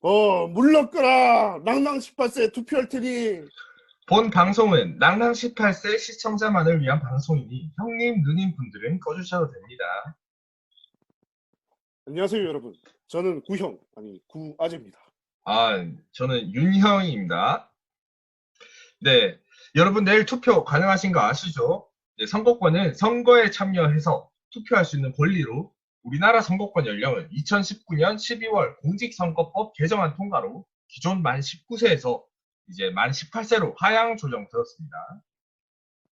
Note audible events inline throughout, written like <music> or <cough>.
어, 물러거라! 낭낭 18세 투표할 테니! 본 방송은 낭낭 18세 시청자만을 위한 방송이니 형님, 누님 분들은 꺼주셔도 됩니다. 안녕하세요, 여러분. 저는 구형, 아니, 구아재입니다. 아, 저는 윤형입니다. 네, 여러분 내일 투표 가능하신 거 아시죠? 네, 선거권은 선거에 참여해서 투표할 수 있는 권리로 우리나라 선거권 연령은 2019년 12월 공직선거법 개정안 통과로 기존 만 19세에서 이제 만 18세로 하향 조정되었습니다.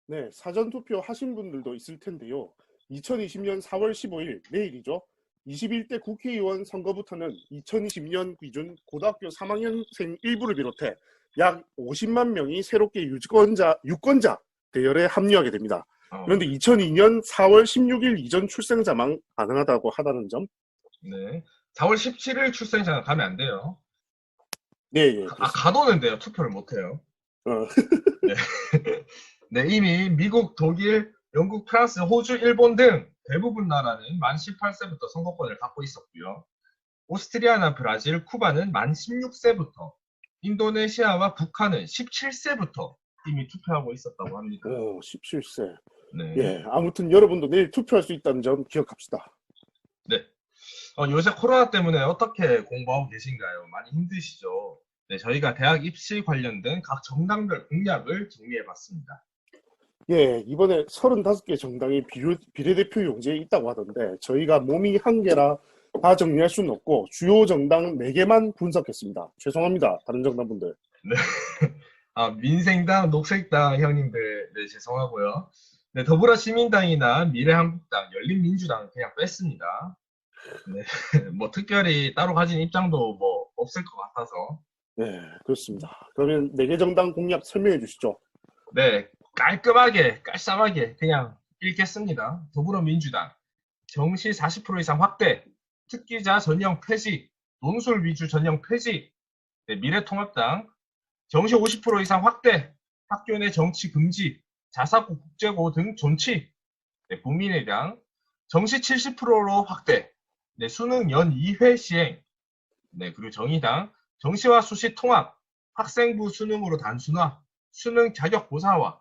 네, 사전 투표 하신 분들도 있을 텐데요. 2020년 4월 15일, 내일이죠. 21대 국회의원 선거부터는 2020년 기준 고등학교 3학년생 일부를 비롯해 약 50만 명이 새롭게 유권자, 유권자 대열에 합류하게 됩니다. 어, 그런데 2002년 4월 16일 이전 출생자만 가능하다고 하다는 점. 네, 4월 17일 출생자 가면 안 돼요. 네, 예. 아, 가도는 돼요. 투표를 못 해요. 어, <laughs> 네, 이미 미국, 독일, 영국, 프랑스, 호주, 일본 등 대부분 나라는 만 18세부터 선거권을 갖고 있었고요. 오스트리아나 브라질, 쿠바는 만 16세부터, 인도네시아와 북한은 17세부터 이미 투표하고 있었다고 합니다. 어, 17세. 네. 예, 아무튼 여러분도 내일 투표할 수 있다는 점 기억합시다. 네. 어, 요새 코로나 때문에 어떻게 공부하고 계신가요? 많이 힘드시죠? 네, 저희가 대학 입시 관련된 각 정당별 공약을 정리해 봤습니다. 예, 이번에 35개 정당이 비례, 비례대표 용지에 있다고 하던데 저희가 몸이 한 개라 다 정리할 수는 없고 주요 정당 4개만 분석했습니다. 죄송합니다. 다른 정당분들. <laughs> 아, 민생당, 녹색당 형님들, 네, 죄송하고요. 네, 더불어시민당이나 미래한국당, 열린민주당 그냥 뺐습니다. 네, <laughs> 뭐 특별히 따로 가진 입장도 뭐 없을 것 같아서. 네, 그렇습니다. 그러면 4개 정당 공약 설명해 주시죠. 네, 깔끔하게, 깔쌈하게 그냥 읽겠습니다. 더불어민주당, 정시 40% 이상 확대, 특기자 전형 폐지, 논술 위주 전형 폐지, 네, 미래통합당, 정시 50% 이상 확대, 학교 내 정치 금지, 자사고 국제고 등 존치, 네, 국민의당, 정시 70%로 확대, 네, 수능 연 2회 시행, 네, 그리고 정의당, 정시와 수시 통합, 학생부 수능으로 단순화, 수능 자격 고사화.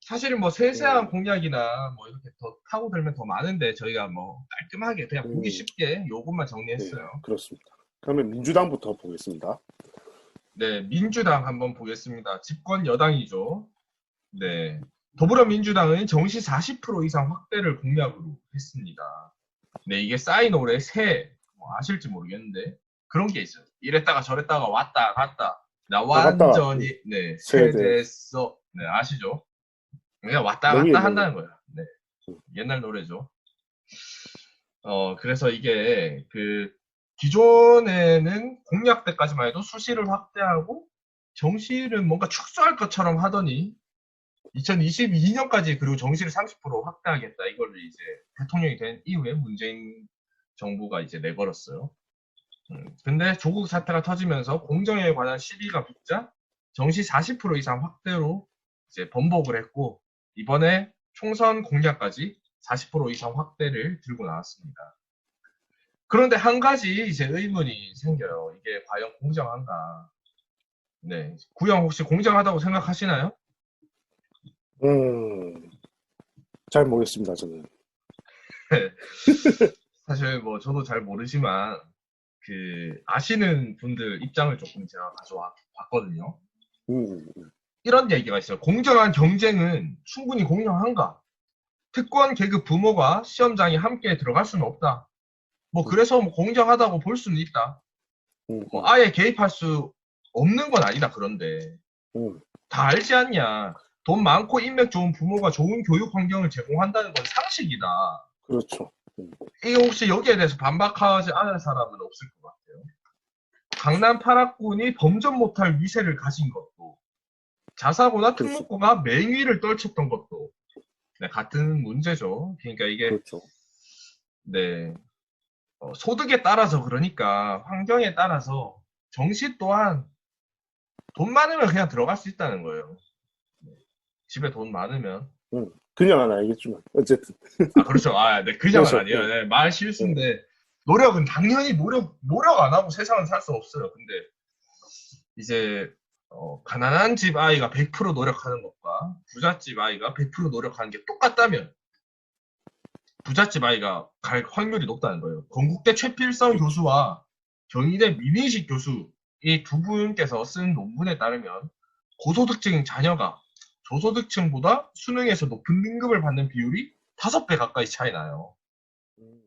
사실은 뭐 세세한 음. 공약이나 뭐 이렇게 더 타고 들면 더 많은데 저희가 뭐 깔끔하게 그냥 보기 음. 쉽게 요것만 정리했어요. 네, 그렇습니다. 그러면 민주당부터 보겠습니다. 네, 민주당 한번 보겠습니다. 집권 여당이죠. 네. 더불어민주당은 정시 40% 이상 확대를 공약으로 했습니다. 네, 이게 쌓인 올해 새, 뭐 아실지 모르겠는데, 그런 게 있어요. 이랬다가 저랬다가 왔다 갔다. 나 왔다 완전히, 네, 세대. 세됐어. 네, 아시죠? 그냥 왔다 갔다 한다는 거예요. 네. 음. 옛날 노래죠. 어, 그래서 이게, 그, 기존에는 공약 때까지만 해도 수시를 확대하고 정시를 뭔가 축소할 것처럼 하더니 2022년까지 그리고 정시를 30% 확대하겠다 이걸 이제 대통령이 된 이후에 문재인 정부가 이제 내걸었어요. 음, 근데 조국 사태가 터지면서 공정에 관한 시비가 붙자 정시 40% 이상 확대로 이제 번복을 했고 이번에 총선 공약까지 40% 이상 확대를 들고 나왔습니다. 그런데 한 가지 이제 의문이 생겨요. 이게 과연 공정한가? 네. 구형 혹시 공정하다고 생각하시나요? 음, 잘 모르겠습니다, 저는. <laughs> 사실 뭐 저도 잘 모르지만 그 아시는 분들 입장을 조금 제가 가져와 봤거든요. 음, 이런 얘기가 있어요. 공정한 경쟁은 충분히 공정한가? 특권 계급 부모가 시험장에 함께 들어갈 수는 없다. 뭐 그래서 뭐 공정하다고 볼 수는 있다. 음, 뭐 아예 개입할 수 없는 건 아니다. 그런데 음, 다 알지 않냐? 돈 많고 인맥 좋은 부모가 좋은 교육 환경을 제공한다는 건 상식이다. 그렇죠. 이게 혹시 여기에 대해서 반박하지 않을 사람은 없을 것 같아요. 강남 8학군이 범접 못할 위세를 가진 것도, 자사고나 그렇죠. 특목고가 맹위를 떨쳤던 것도, 네, 같은 문제죠. 그러니까 이게, 그렇죠. 네, 어, 소득에 따라서 그러니까, 환경에 따라서 정시 또한 돈 많으면 그냥 들어갈 수 있다는 거예요. 네, 집에 돈 많으면. 그냥은 알겠지만, 어쨌든. 아, 그렇죠. 아, 네, 그냥은 그렇죠. 아니에요. 네, 말 실수인데, 노력은 당연히 노력 노력 안 하고 세상은 살 수 없어요. 근데 이제 어, 가난한 집 아이가 100% 노력하는 것과 부잣집 아이가 100% 노력하는 게 똑같다면 부잣집 아이가 갈 확률이 높다는 거예요. 건국대 최필성 교수와 경희대 민희식 교수 이 두 분께서 쓴 논문에 따르면 고소득층 자녀가 저소득층보다 수능에서 높은 등급을 받는 비율이 5배 가까이 차이 나요. 음,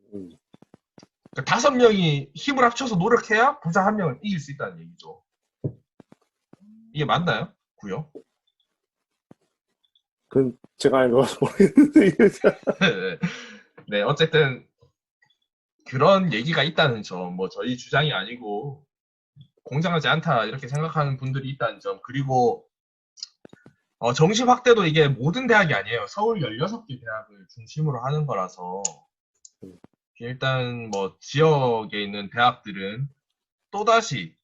그러니까 다섯 명이 힘을 합쳐서 노력해야 부자 한 명을 이길 수 있다는 얘기죠. 이게 맞나요? 구요? 그건 제가 알고서 <laughs> 모르겠는데 <laughs> 네, 어쨌든 그런 얘기가 있다는 점, 뭐 저희 주장이 아니고 공정하지 않다 이렇게 생각하는 분들이 있다는 점, 그리고 어, 정시 확대도 이게 모든 대학이 아니에요. 서울 16개 대학을 중심으로 하는 거라서 일단 뭐 지역에 있는 대학들은 또다시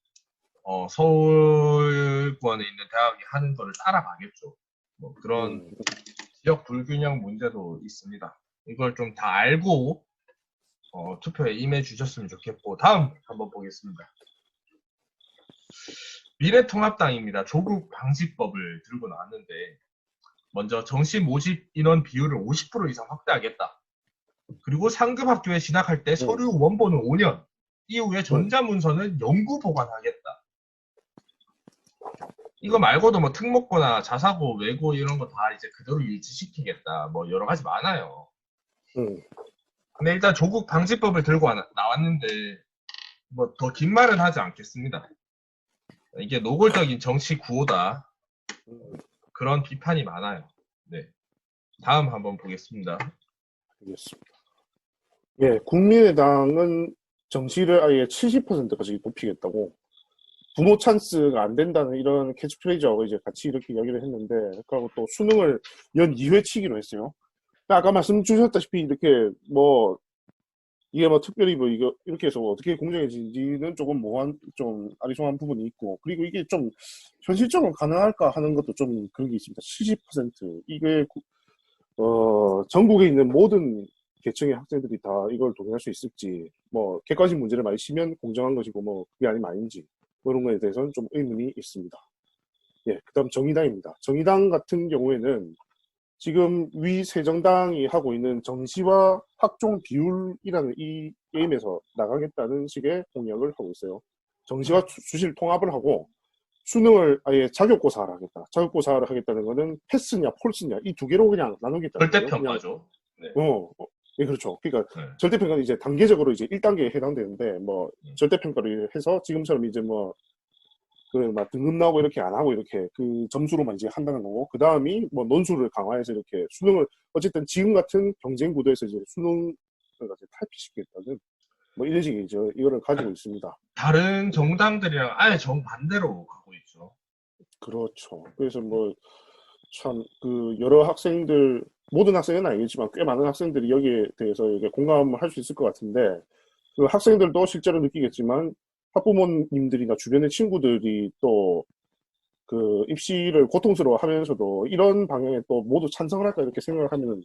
어, 서울권에 있는 대학이 하는 거를 따라가겠죠. 뭐 그런 음, 지역 불균형 문제도 있습니다. 이걸 좀 다 알고 어, 투표에 임해 주셨으면 좋겠고 다음 한번 보겠습니다. 미래통합당입니다. 조국 방지법을 들고 나왔는데 먼저 정시 모집 인원 비율을 50% 이상 확대하겠다. 그리고 상급 학교에 진학할 때 서류 원본은 5년, 이후에 전자문서는 영구 보관하겠다. 이거 말고도 뭐 특목고나 자사고, 외고 이런 거 다 이제 그대로 유지시키겠다. 뭐 여러 가지 많아요. 음, 근데 일단 조국 방지법을 들고 와- 나왔는데 뭐 더 긴 말은 하지 않겠습니다. 이게 노골적인 정치 구호다. 음, 그런 비판이 많아요. 네. 다음 한번 보겠습니다. 알겠습니다. 예, 국민의당은 정시를 아예 70%까지 높이겠다고 부모 찬스가 안 된다는 이런 캐치프레이즈하고 이제 같이 이렇게 이야기를 했는데 그리고 또 수능을 연 2회 치기로 했어요. 아까 말씀 주셨다시피 이렇게 뭐 이게 뭐 특별히 뭐 이거 이렇게 해서 어떻게 공정해지는지는 조금 모호한 좀 아리송한 부분이 있고 그리고 이게 좀 현실적으로 가능할까 하는 것도 좀 그런 게 있습니다. 70% 이게 구- 어 전국에 있는 모든 계층의 학생들이 다 이걸 동의할 수 있을지 뭐 객관식 문제를 많이 치면 공정한 것이고 뭐 그게 아니면 아닌지 뭐 이런 거에 대해서는 좀 의문이 있습니다. 예, 그다음 정의당입니다. 정의당 같은 경우에는 지금 위 새정당이 하고 있는 정시와 학종 비율이라는 이 게임에서 나가겠다는 식의 공약을 하고 있어요. 정시와 수- 수시를 통합을 하고 수능을 아예 자격고사를 하겠다. 자격고사를 하겠다는 거는 패스냐 폴스냐 이 두 개로 그냥 나누겠다. 절대평가죠. 어, 어, 예, 그렇죠. 그러니까 네. 절대평가는 이제 단계적으로 이제 1단계에 해당되는데 뭐 음. 절대평가를 해서 지금처럼 이제 뭐 그막 등급 나오고 이렇게 안 하고 이렇게 그 점수로만 이제 한다는 거고 그 다음이 뭐 논술을 강화해서 이렇게 수능을 어쨌든 지금 같은 경쟁 구도에서 이제 수능을 이제 탈피시키겠다는 뭐 이런 식의 이제 이거를 가지고 있습니다. 다른 정당들이랑 아예 정 반대로 가고 있죠. 그렇죠. 그래서 뭐 참 그 여러 학생들 모든 학생은 아니겠지만 꽤 많은 학생들이 여기에 대해서 이게 공감을 할 수 있을 것 같은데 그 학생들도 실제로 느끼겠지만 학부모님들이나 주변의 친구들이 또 그 입시를 고통스러워 하면서도 이런 방향에 또 모두 찬성을 할까 이렇게 생각을 하면은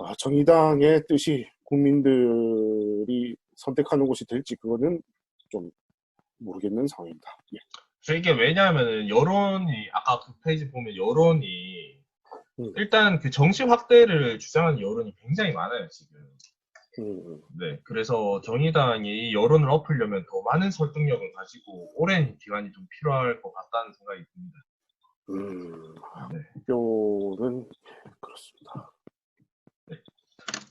아, 정의당의 뜻이 국민들이 선택하는 곳이 될지 그거는 좀 모르겠는 상황입니다. 예. 그래서 이게 왜냐하면은 여론이 아까 그 페이지 보면 여론이 음. 일단 그 정시 확대를 주장하는 여론이 굉장히 많아요 지금. 음, 네, 그래서 정의당이 이 여론을 엎으려면 더 많은 설득력을 가지고 오랜 기간이 좀 필요할 것 같다는 생각이 듭니다. 음, 네. 학교는 그렇습니다.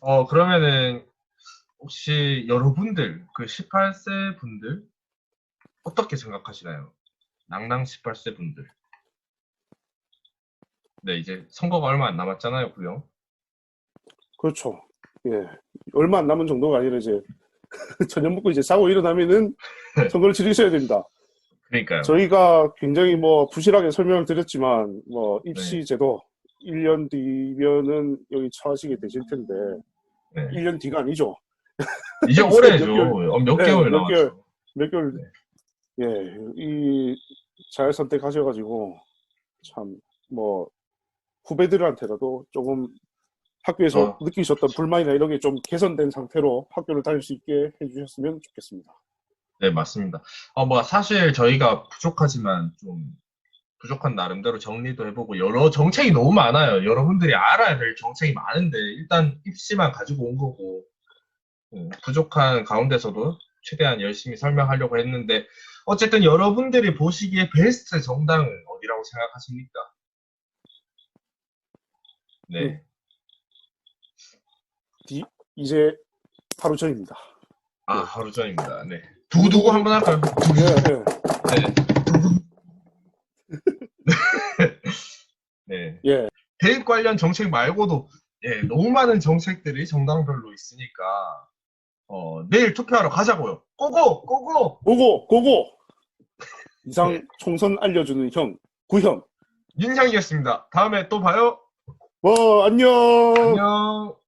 어, 그러면은 혹시 여러분들 그 18세 분들 어떻게 생각하시나요? 낭낭 18세 분들. 네, 이제 선거가 얼마 안 남았잖아요, 구요. 그렇죠. 예. 얼마 안 남은 정도가 아니라 이제 <laughs> 저녁 먹고 이제 자고 일어나면은 선거를 치르셔야 됩니다. 그러니까요. 저희가 굉장히 뭐 부실하게 설명을 드렸지만 뭐 입시 제도 1년 뒤면은 여기 처하시게 되실 텐데 네. 1년 뒤가 아니죠. 이제 <laughs> 몇 올해죠. 개월- 어, 몇 네, 개월 몇. 개월. 몇 개월 네. 예, 이 잘 선택하셔가지고 참 뭐 후배들한테라도 조금 학교에서 어. 느끼셨던 불만이나 이런 게 좀 개선된 상태로 학교를 다닐 수 있게 해주셨으면 좋겠습니다. 네, 맞습니다. 어, 뭐, 사실 저희가 부족하지만 좀 부족한 나름대로 정리도 해보고 여러 정책이 너무 많아요. 여러분들이 알아야 될 정책이 많은데 일단 입시만 가지고 온 거고 음, 부족한 가운데서도 최대한 열심히 설명하려고 했는데 어쨌든 여러분들이 보시기에 베스트 정당은 어디라고 생각하십니까? 네. 음. 이제 하루 전입니다. 아, 하루 전입니다. 네. 두고두고 한번 할까요? 네, 네. 네. 네. <laughs> 예. 대입 관련 정책 말고도 예, 너무 많은 정책들이 정당별로 있으니까 어, 내일 투표하러 가자고요. 고고! 고고! 고고, 고고! <laughs> 이상 총선 알려주는 형, 구형. 윤상이었습니다. 다음에 또 봐요. 뭐, 안녕! 안녕.